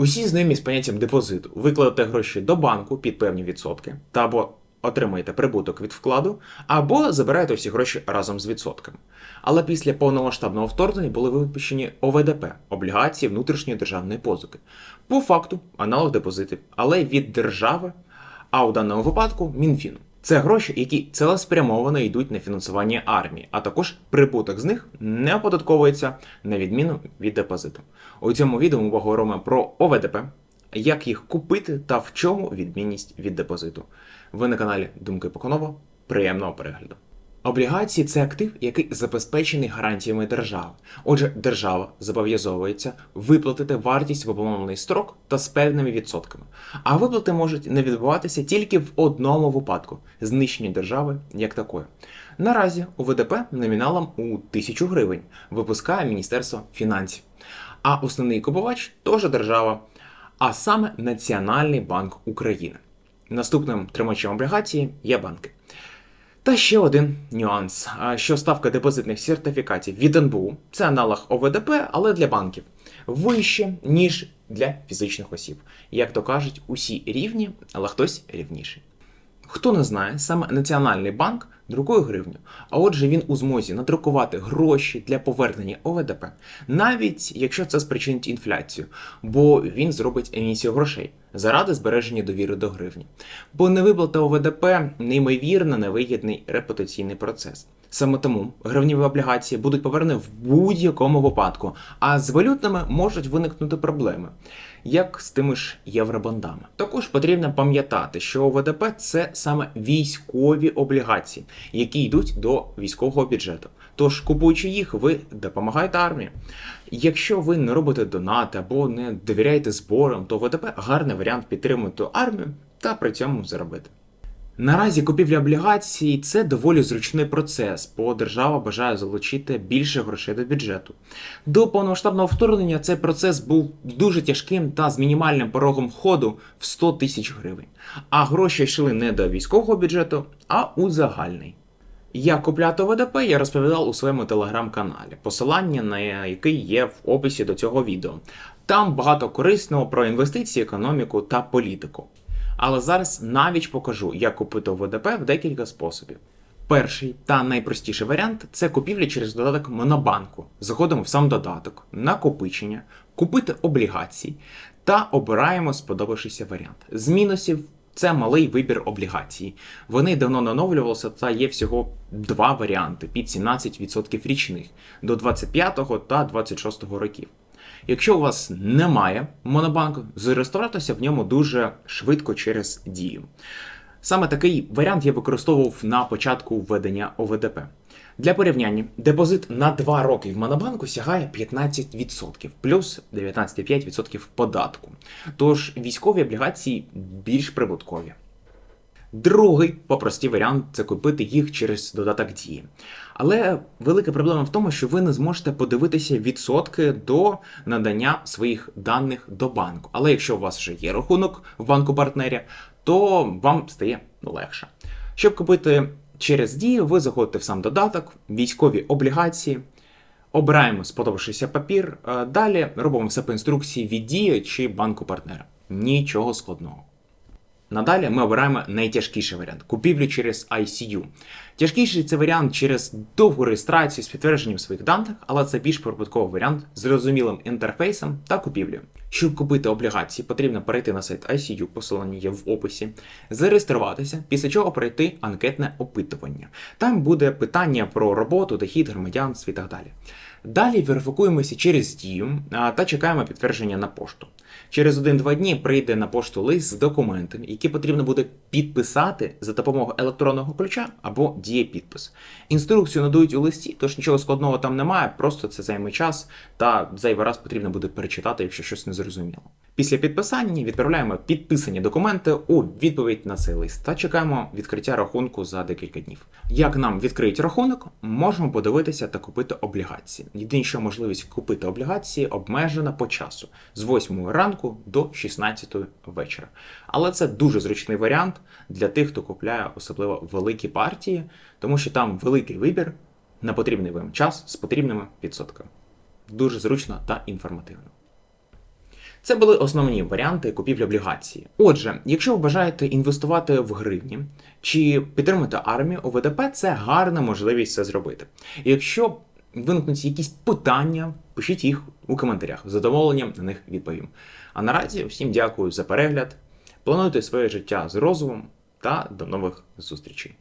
Усі знайомі з поняттям депозиту. Викладете гроші до банку під певні відсотки, та або отримаєте прибуток від вкладу, або забираєте всі гроші разом з відсотками. Але після повномасштабного вторгнення були випущені ОВДП облігації внутрішньої державної позики. По факту аналог депозитів, але від держави, а у даному випадку Мінфіну. Це гроші, які цілеспрямовано йдуть на фінансування армії, а також прибуток з них не оподатковується на відміну від депозиту. У цьому відео ми поговоримо про ОВДП, як їх купити та в чому відмінність від депозиту. Ви на каналі Думки Поконова. Приємного перегляду. Облігації це актив, який забезпечений гарантіями держави. Отже, держава зобов'язовується виплатити вартість в обумовлений строк та з певними відсотками. А виплати можуть не відбуватися тільки в одному випадку знищення держави як такої. Наразі у ВДП номіналом у тисячу гривень випускає Міністерство фінансів. А основний купувач теж держава, а саме Національний банк України. Наступним тримачем облігації є банки. Та ще один нюанс, що ставка депозитних сертифікатів від НБУ це аналог ОВДП, але для банків вище, ніж для фізичних осіб. Як то кажуть, усі рівні, але хтось рівніший. Хто не знає, саме Національний банк друкує гривню, а отже він у змозі надрукувати гроші для повернення ОВДП, навіть якщо це спричинить інфляцію, бо він зробить емісію грошей заради збереження довіри до гривні. Бо невиплата ОВДП неймовірно невигідний репутаційний процес. Саме тому гривневі облігації будуть повернені в будь-якому випадку, а з валютними можуть виникнути проблеми, як з тими ж євробондами. Також потрібно пам'ятати, що ОВДП це саме військові облігації, які йдуть до військового бюджету. Тож, купуючи їх, ви допомагаєте армії. Якщо ви не робите донати або не довіряєте зборам, то ОВДП гарний варіант підтримати армію та при цьому заробити. Наразі купівля облігацій це доволі зручний процес, бо держава бажає залучити більше грошей до бюджету. До повномасштабного вторгнення цей процес був дуже тяжким та з мінімальним порогом ходу в 100 тисяч гривень. А гроші йшли не до військового бюджету, а у загальний. Як купляти ОВДП, я розповідав у своєму телеграм-каналі, посилання на який є в описі до цього відео. Там багато корисного про інвестиції, економіку та політику. Але зараз навіть покажу, як купити ОВДП в декілька способів. Перший та найпростіший варіант це купівля через додаток Монобанку. Заходимо в сам додаток, накопичення, купити облігації та обираємо сподобавшийся варіант. З мінусів це малий вибір облігацій. Вони давно не оновлювалися та є всього два варіанти під 17% річних до 25 та 26 років. Якщо у вас немає монобанку, зареєструватися в ньому дуже швидко через дію. Саме такий варіант я використовував на початку введення ОВДП. Для порівняння, депозит на 2 роки в Монобанку сягає 15%, плюс 19,5% податку. Тож військові облігації більш прибуткові. Другий попростий варіант це купити їх через додаток дії. Але велика проблема в тому, що ви не зможете подивитися відсотки до надання своїх даних до банку. Але якщо у вас вже є рахунок в банку партнері, то вам стає легше. Щоб купити через дію, ви заходите в сам додаток, військові облігації. Обираємо сподобавшийся папір. е, Далі робимо все по інструкції від дії чи банку партнера. Нічого складного. Надалі ми обираємо найтяжкіший варіант купівлю через ICU. Тяжкіший це варіант через довгу реєстрацію з підтвердженням своїх даних, але це більш прибутковий варіант з зрозумілим інтерфейсом та купівлею. Щоб купити облігації, потрібно перейти на сайт ICU, посилання є в описі, зареєструватися, після чого пройти анкетне опитування. Там буде питання про роботу, дохід, громадянство і так далі. Далі верифікуємося через дію та чекаємо підтвердження на пошту. Через 1-2 дні прийде на пошту лист з документами, які потрібно буде підписати за допомогою електронного ключа або дієпідпис. Інструкцію надають у листі, тож нічого складного там немає, просто це займе час та зайвий раз потрібно буде перечитати, якщо щось не зрозуміло. Після підписання відправляємо підписані документи у відповідь на цей лист та чекаємо відкриття рахунку за декілька днів. Як нам відкриють рахунок, можемо подивитися та купити облігації. Єдине, що можливість купити облігації обмежена по часу з 8 ранку до 16 вечора. Але це дуже зручний варіант для тих, хто купляє особливо великі партії, тому що там великий вибір на потрібний вам час з потрібними відсотками. Дуже зручно та інформативно. Це були основні варіанти купівлі облігації. Отже, якщо ви бажаєте інвестувати в гривні чи підтримати армію, ОВДП це гарна можливість це зробити. Якщо виникнуть якісь питання, пишіть їх у коментарях. З задоволенням на них відповім. А наразі всім дякую за перегляд. Плануйте своє життя з розумом та до нових зустрічей.